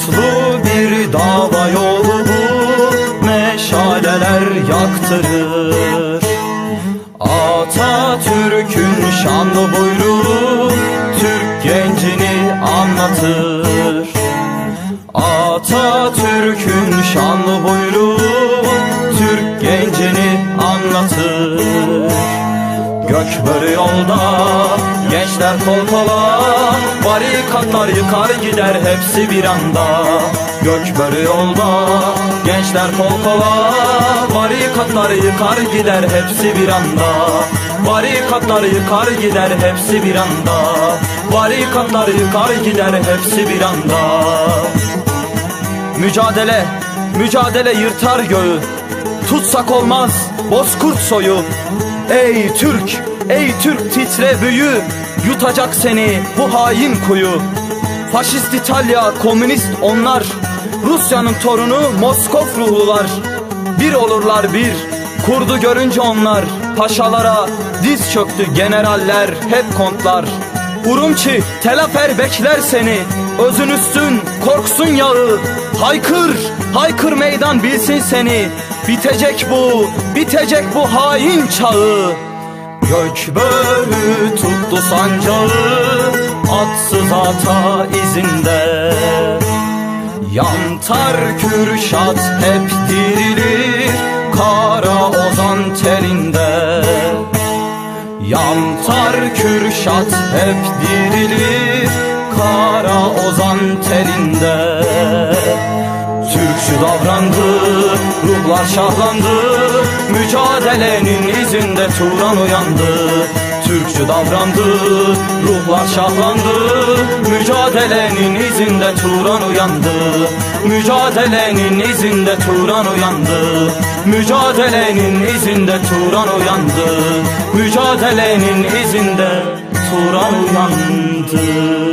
Umutlu bir dava yolu bu. Meşaleler yaktırır. Atatürk'ün şanlı buyruğu Türk gencini anlatır. Atatürk'ün şanlı buyruğu Türk gencini anlatır. Gök börü yolda Gençler kol kola Barikatlar yıkar gider hepsi bir anda. Gök börü yolda Gençler kol kola Barikatlar yıkar gider hepsi bir anda. Barikatlar yıkar gider hepsi bir anda. Barikatlar yıkar gider hepsi bir anda. Mücadele, mücadele yırtar göğü. Tutsak olmaz bozkurt soyu Ey Türk, ey Türk titre büyü Yutacak seni bu hain kuyu. Faşist İtalya, komünist onlar Rusya'nın torunu Moskov ruhlular. Bir olurlar bir Kurdu görünce onlar Paşalara diz çöktü generaller Hep kontlar. Urumçi, telafer bekler seni Özün üstün, korksun yağı. Haykır, haykır meydan bilsin seni Bitecek bu, bitecek bu hain çağı. Gök börü tuttu sancağı Atsız ata izinde. Yantar Kürşat hep dirilir Kara ozan telinde. Yantar Kürşat hep dirilir Kara ozan telinde. Türkçü davrandı, ruhlar şahlandı Mücadelenin izinde Turan uyandı. Türkçü davrandı, ruhlar şahlandı Mücadelenin izinde Turan uyandı. Mücadelenin izinde Turan uyandı Mücadelenin izinde Turan uyandı. Mücadelenin izinde Turan uyandı